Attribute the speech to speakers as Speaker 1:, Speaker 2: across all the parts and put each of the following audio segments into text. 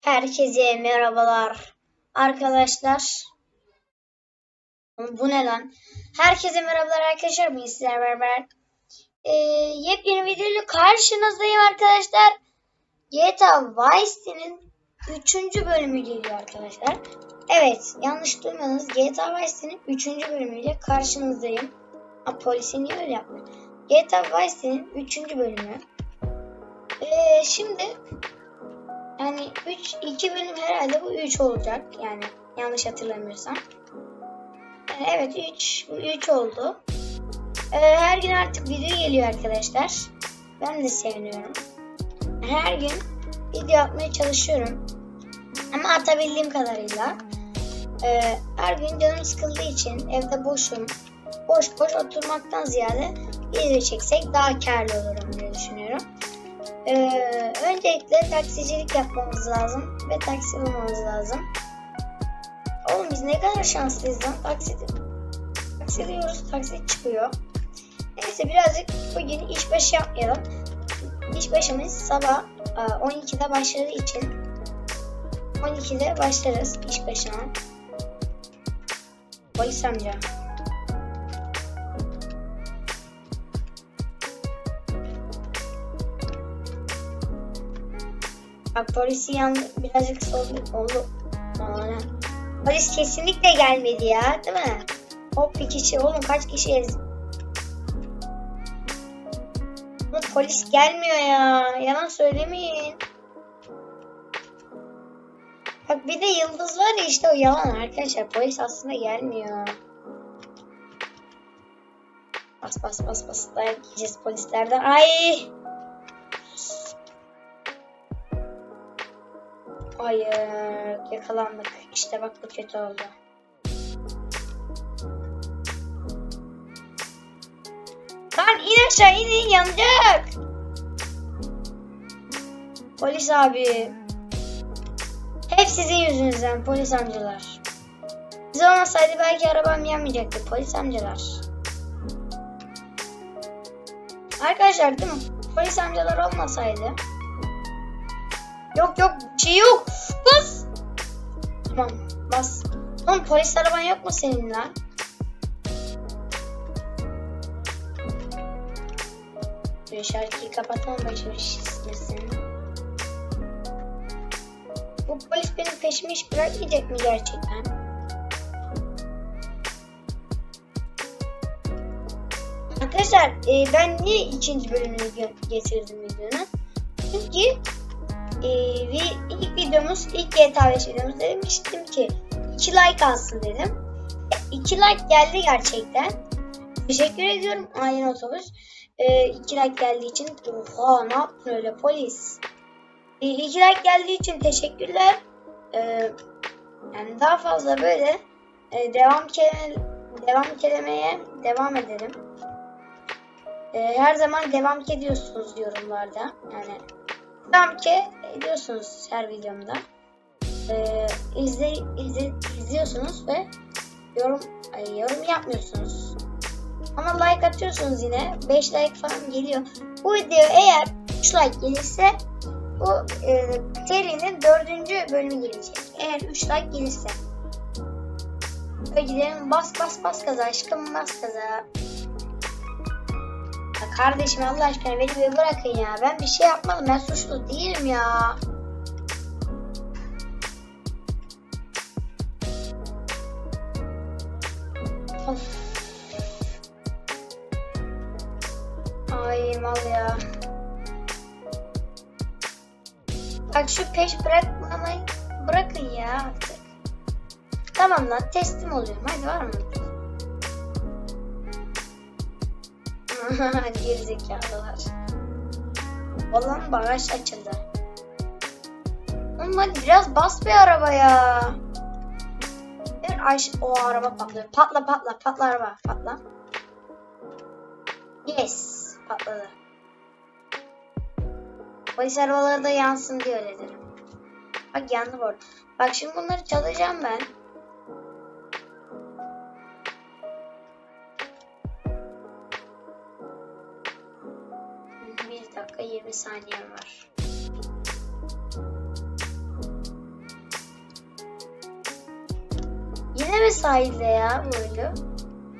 Speaker 1: Herkese merhabalar arkadaşlar. Bu ne lan? Herkese merhabalar arkadaşlar. Bugün sizlerle beraber e, yepyeni videoyla karşınızdayım arkadaşlar. GTA Vice City'nin 3. bölümü geliyor arkadaşlar. Evet yanlış duymadınız. GTA Vice City'nin 3. bölümüyle karşınızdayım. Ha, polisi niye öyle yapmıyor? GTA Vice City'nin 3. bölümü. E, şimdi yani 3 2 bölüm herhalde bu 3 olacak. Yani yanlış hatırlamıyorsam. Evet 3 bu 3 oldu. Ee, her gün artık video geliyor arkadaşlar. Ben de seviniyorum. Her gün video atmaya çalışıyorum. Ama atabildiğim kadarıyla. Ee, her gün canım sıkıldığı için evde boşum. Boş boş oturmaktan ziyade video çeksek daha karlı olurum diye düşünüyorum. Ee, öncelikle taksicilik yapmamız lazım ve taksi bulmamız lazım. Oğlum biz ne kadar şanslıyız lan taksi taksi diyoruz taksi çıkıyor. Neyse birazcık bugün işbaşı yapmayalım. İşbaşımız sabah e, 12'de başladığı için 12'de başlarız işbaşına. Polis amca. Bak polisi yan birazcık sol oldu. Polis kesinlikle gelmedi ya değil mi? Hop bir kişi oğlum kaç kişiyiz? Ama polis gelmiyor ya. Yalan söylemeyin. Bak bir de yıldız var ya işte o yalan arkadaşlar. Polis aslında gelmiyor. Bas bas bas bas. Dayak yiyeceğiz polislerden. Ay. Hayır, yakalandık. İşte bak bu kötü oldu. Lan in aşağı in in yanacak. Polis abi. Hep sizin yüzünüzden polis amcalar. Siz olmasaydı belki arabam yanmayacaktı polis amcalar. Arkadaşlar değil mi? Polis amcalar olmasaydı Yok yok şey yok. Bas. Tamam bas. Oğlum polis araban yok mu senin lan? Şöyle şarkıyı kapatalım başarısızsın. Bu polis benim peşimi hiç bırakmayacak mı gerçekten? Arkadaşlar e, ben niye ikinci bölümünü getirdim videonun? Çünkü ee, ve ilk videomuz, ilk GTA 5 videomuz demiştim ki 2 like alsın dedim. 2 like geldi gerçekten. Teşekkür ediyorum Aynen Otobüs. 2 like geldiği için oha ne yaptın öyle polis. 2 like geldiği için teşekkürler. Ee, yani daha fazla böyle e, devam kelime, devam kelimeye devam edelim. Ee, her zaman devam ediyorsunuz yorumlarda. Yani Devam ki ediyorsunuz her videomda. Ee, izle, izle, izliyorsunuz ve yorum ay, yorum yapmıyorsunuz. Ama like atıyorsunuz yine. 5 like falan geliyor. Bu video eğer 3 like gelirse bu e, serinin 4. bölümü gelecek. Eğer 3 like gelirse. Ve gidelim bas bas bas kaza aşkım bas kaza. Kardeşim Allah aşkına beni bir bırakın ya. Ben bir şey yapmadım. Ben suçlu değilim ya. Ay mal ya. Bak şu peş bırakmamayı bırakın ya artık. Tamam lan teslim oluyorum. Hadi var mı? Gerizekalılar. Olan bagaj açıldı. Oğlum biraz bas bir arabaya. Bir Ayşe o araba patlıyor. Patla patla patla araba patla. Yes patladı. Polis arabaları da yansın diye öyle dedim. Bak yandı bu arada. Bak şimdi bunları çalacağım ben. dakika 20 saniyem var. Yine mi sahilde ya bu oyunu?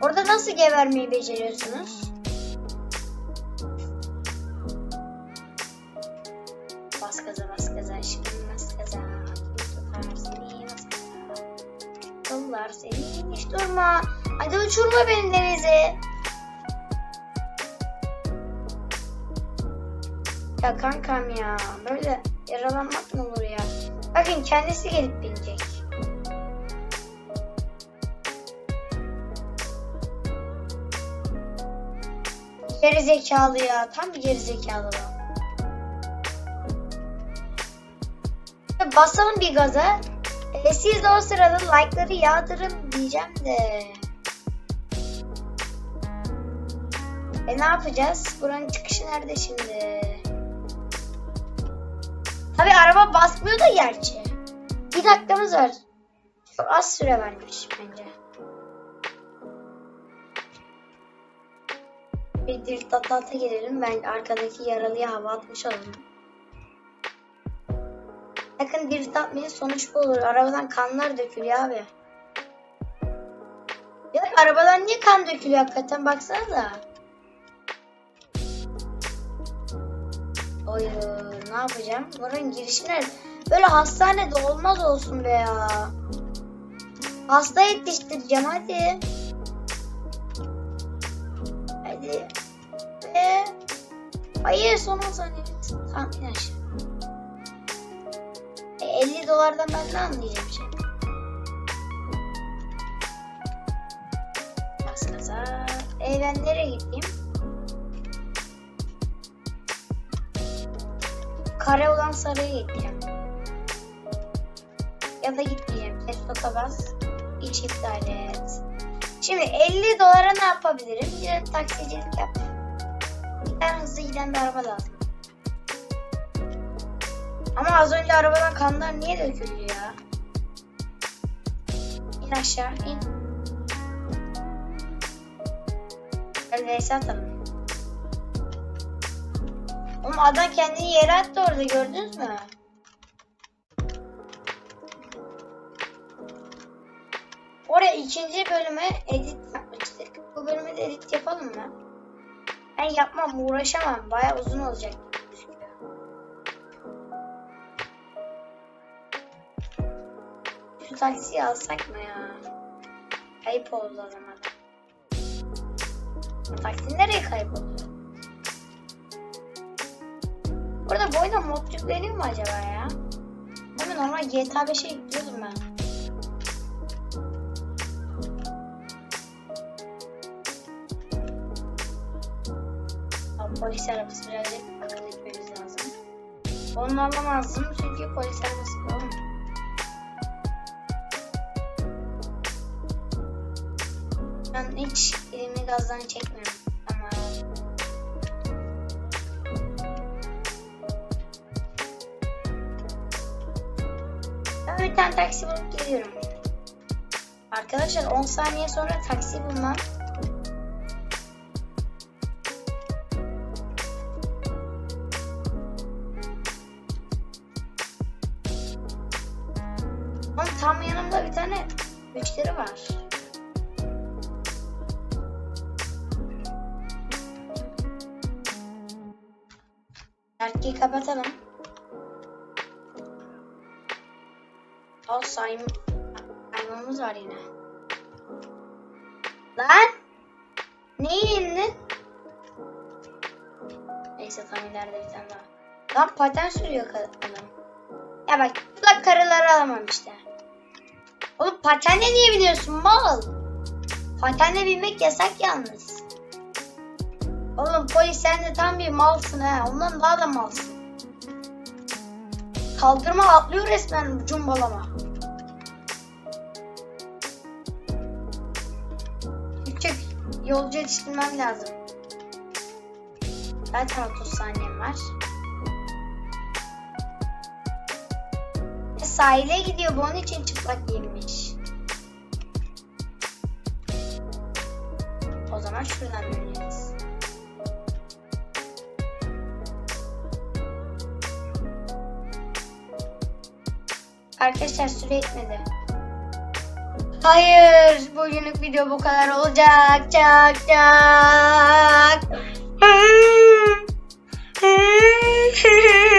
Speaker 1: Orada nasıl gevermeyi beceriyorsunuz? Bas gaza bas gaza aşkım bas gaza. Tutar seni bas gaza. Yollar seni hiç durma. Hadi uçurma beni denize. Ya kankam ya böyle yaralanmak mı olur ya? Bakın kendisi gelip binecek. Geri zekalı ya. Tam bir geri zekalı. Basalım bir gaza. E, siz de o sırada like'ları yağdırın diyeceğim de. E ne yapacağız? Buranın çıkışı nerede şimdi? Tabi araba basmıyor da gerçi. Bir dakikamız var. Çok az süre vermiş bence. Bir drift atlata gelelim. Ben arkadaki yaralıya hava atmış olalım. Bakın drift atmayın sonuç bu olur. Arabadan kanlar dökülüyor abi. Ya arabadan niye kan dökülüyor hakikaten baksana da. Oy ne yapacağım? Buranın girişi nerede? Böyle hastanede olmaz olsun be ya. Hasta yetiştireceğim hadi. Hadi. Ve... Hayır son 10 saniye. Tamam in aşağı. E, 50 dolardan ben ne anlayacağım şimdi? Bas gaza. E ben nereye gideyim? Kare olan saraya gideceğim. Ya da gitmeyeyim. Testota bas. İç iptal et. Şimdi 50 dolara ne yapabilirim? Bir taksicilik yap. Bir tane hızlı giden bir araba lazım. Ama az önce arabadan kanlar niye döküldü ya? İn aşağı in. Vs atalım. Oğlum adam kendini yere attı orada gördünüz mü? Oraya ikinci bölüme edit yapmıştık. Bu bölüme de edit yapalım mı? Ben yapmam, uğraşamam. Baya uzun olacak. Şu taksiyi alsak mı ya? Kayıp oldu o zaman. Taksi nereye kayboldu? Burada bu oyunda mod yükleniyor mu acaba ya? Değil mi? Normal GTA 5'e yüklüyordum ben. Abi, polis arabası birazcık akıl etmemiz lazım. Onu alamazdım çünkü polis arabası oğlum. Ben hiç elimi gazdan çekmiyorum. Ben bir tane taksi bulup geliyorum. Arkadaşlar 10 saniye sonra taksi bulmam. Ama tam yanımda bir tane müşteri var. Erkeği kapatalım. Al sayım. Saymamız var yine. Lan! Neyi indin? Neyse tam ileride bir tane daha. Lan paten sürüyor adam. Ya bak bu da karıları alamam işte. Oğlum patenle niye biniyorsun mal? Patenle binmek yasak yalnız. Oğlum polis sen de tam bir malsın ha. Ondan daha da malsın. Kaldırma atlıyor resmen cumbalama. Küçük yolcu yetiştirmem lazım. Zaten 30 saniyem var. E, sahile gidiyor bu onun için çıplak giyinmiş. O zaman şuradan döneceğiz. Arkadaşlar süre etmedi. Hayır, bugünlük video bu kadar olacak. Çak çak.